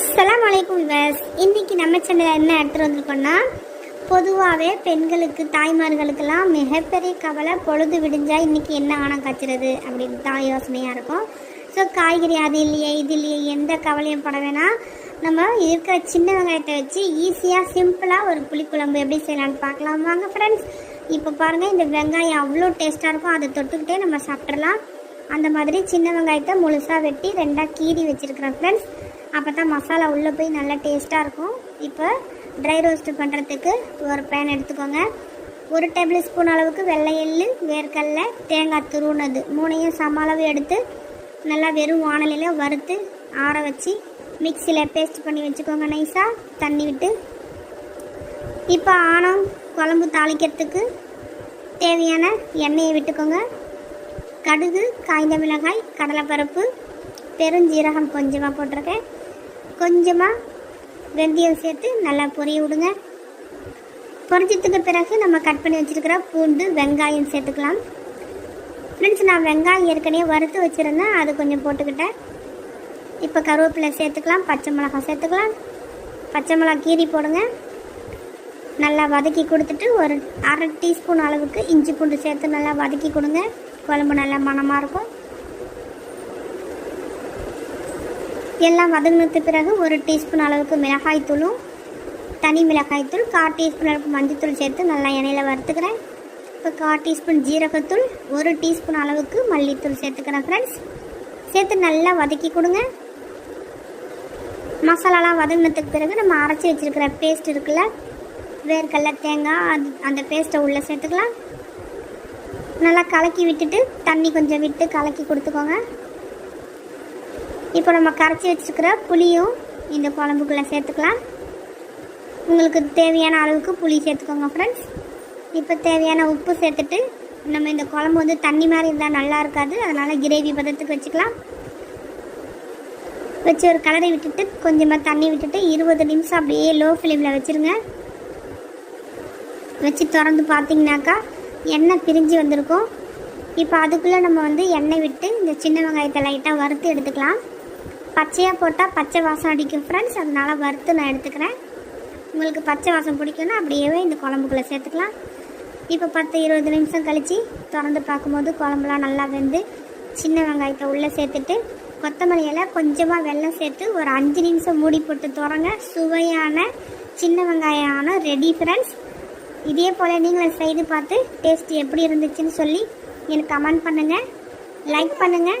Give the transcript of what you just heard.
அஸ்லாம் வலைக்கும் வேஸ் இன்றைக்கி நம்ம சேனலில் என்ன எடுத்துகிட்டு வந்திருக்கோம்னா பொதுவாகவே பெண்களுக்கு தாய்மார்களுக்கெல்லாம் மிகப்பெரிய கவலை பொழுது விடிஞ்சால் இன்றைக்கி என்ன ஆணம் காய்ச்சிறது அப்படின்னு தான் யோசனையாக இருக்கும். ஸோ காய்கறி அது இல்லையே இது இல்லையே எந்த கவலையும் பட வேணாம். நம்ம இருக்கிற சின்ன வெங்காயத்தை வச்சு ஈஸியாக சிம்பிளாக ஒரு புளிக்குழம்பு எப்படி செய்யலான்னு பார்க்கலாம். வாங்க ஃப்ரெண்ட்ஸ் இப்போ பாருங்கள் இந்த வெங்காயம் அவ்வளோ டேஸ்ட்டாக இருக்கும். அதை தொட்டுக்கிட்டே நம்ம சாப்பிட்றலாம் அந்த மாதிரி சின்ன வெங்காயத்தை முழுசாக வெட்டி ரெண்டாக கீறி வச்சுருக்கிறேன் ஃப்ரெண்ட்ஸ் அப்போ தான் மசாலா உள்ளே போய் நல்லா டேஸ்ட்டாக இருக்கும். இப்போ ட்ரை ரோஸ்ட்டு பண்ணுறதுக்கு ஒரு பேன் எடுத்துக்கோங்க. ஒரு டேபிள் ஸ்பூன் அளவுக்கு வெள்ளை எள்ளு வேர்க்கடல தேங்காய் துருவுனது மூணையும் சம அளவு எடுத்து நல்லா வெறும் வானலியில் வறுத்து ஆற வச்சு மிக்சியில் பேஸ்ட் பண்ணி வச்சுக்கோங்க நைஸாக தண்ணி விட்டு. இப்போ ஆனம் குழம்பு தாளிக்கிறதுக்கு தேவையான எண்ணெயை விட்டுக்கோங்க. கடுகு காய்ந்த மிளகாய் கடலைப்பருப்பு பெருஞ்சீரகம் கொஞ்சமாக போட்டிருக்கேன். கொஞ்சமாக வெந்தயம் சேர்த்து நல்லா பொரிய விடுங்க. பொரிஞ்சதுக்கு பிறகு நம்ம கட் பண்ணி வச்சுருக்கிற பூண்டு வெங்காயம் சேர்த்துக்கலாம். ஃப்ரெண்ட்ஸ் நான் வெங்காயம் ஏற்கனவே வறுத்து வச்சுருந்தேன். அது கொஞ்சம் போட்டுக்கிட்டேன். இப்போ கருவேப்பிலை சேர்த்துக்கலாம் பச்சை மிளகாய் சேர்த்துக்கலாம். பச்சை மிளகாய் கீரி போடுங்க. நல்லா வதக்கி கொடுத்துட்டு ஒரு அரை டீஸ்பூன் அளவுக்கு இஞ்சி பூண்டு சேர்த்து நல்லா வதக்கி கொடுங்க. குழம்பு நல்லா மணமாக இருக்கும். எல்லாம் வதங்கினது பிறகு ஒரு டீஸ்பூன் அளவுக்கு மிளகாய் தூளும் தனி மிளகாய்த்தூள் கால் டீஸ்பூன் அளவுக்கு மஞ்சத்தூள் சேர்த்து நல்லா எண்ணெயில் வறுத்துக்கிறேன். இப்போ கால் டீஸ்பூன் ஜீரகத்தூள் ஒரு டீஸ்பூன் அளவுக்கு மல்லித்தூள் சேர்த்துக்கிறேன் ஃப்ரெண்ட்ஸ் சேர்த்து நல்லா வதக்கி கொடுங்க. மசாலாலாம் வதங்கினதுக்கு பிறகு நம்ம அரைச்சி வச்சுருக்கிற பேஸ்ட் இருக்குல்ல வேர்க்கடல தேங்காய் அது அந்த பேஸ்ட்டை உள்ளே சேர்த்துக்கலாம். நல்லா கலக்கி விட்டுட்டு தண்ணி கொஞ்சம் விட்டு கலக்கி கொடுத்துக்கோங்க. இப்போ நம்ம கரைச்சி வச்சுருக்கிற புளியும் இந்த குழம்புக்குள்ளே சேர்த்துக்கலாம். உங்களுக்கு தேவையான அளவுக்கு புளி சேர்த்துக்கோங்க ஃப்ரெண்ட்ஸ் இப்போ தேவையான உப்பு சேர்த்துட்டு நம்ம இந்த குழம்பு வந்து தண்ணி மாதிரி இருந்தால் நல்லா இருக்காது. அதனால் கிரேவி பதத்துக்கு வச்சுக்கலாம். வச்சு ஒரு கலரை விட்டுட்டு கொஞ்சமாக தண்ணி விட்டுட்டு இருபது நிமிஷம் அப்படியே லோ ஃப்ளேமில் வச்சுருங்க. வச்சு திறந்து பார்த்தீங்கன்னாக்கா எண்ணெய் பிரிஞ்சு வந்திருக்கும். இப்போ அதுக்குள்ளே நம்ம வந்து எண்ணெய் விட்டு இந்த சின்ன வெங்காயத்தை லைட்டாக வறுத்து எடுத்துக்கலாம். பச்சையாக போட்டால் பச்சை வாசம் அடிக்கும் ஃப்ரெண்ட்ஸ் அதனால் வறுத்து நான் எடுத்துக்கிறேன். உங்களுக்கு பச்சை வாசம் பிடிக்கும்னா அப்படியே இந்த குழம்புக்குள்ளே சேர்த்துக்கலாம். இப்போ பத்து இருபது நிமிஷம் கழித்து திறந்து பார்க்கும்போது குழம்புலாம் நல்லா வெந்து சின்ன வெங்காயத்தை உள்ளே சேர்த்துட்டு கொத்தமல்லி இலை கொஞ்சமாக வெள்ளம் சேர்த்து ஒரு அஞ்சு நிமிஷம் மூடி போட்டு துறங்க. சுவையான சின்ன வெங்காயம் ரெடி ஃப்ரெண்ட்ஸ் இதே போல் நீங்களும் செய்து பார்த்து டேஸ்ட் எப்படி இருந்துச்சுன்னு சொல்லி எனக்கு கமெண்ட் பண்ணுங்கள் லைக் பண்ணுங்கள்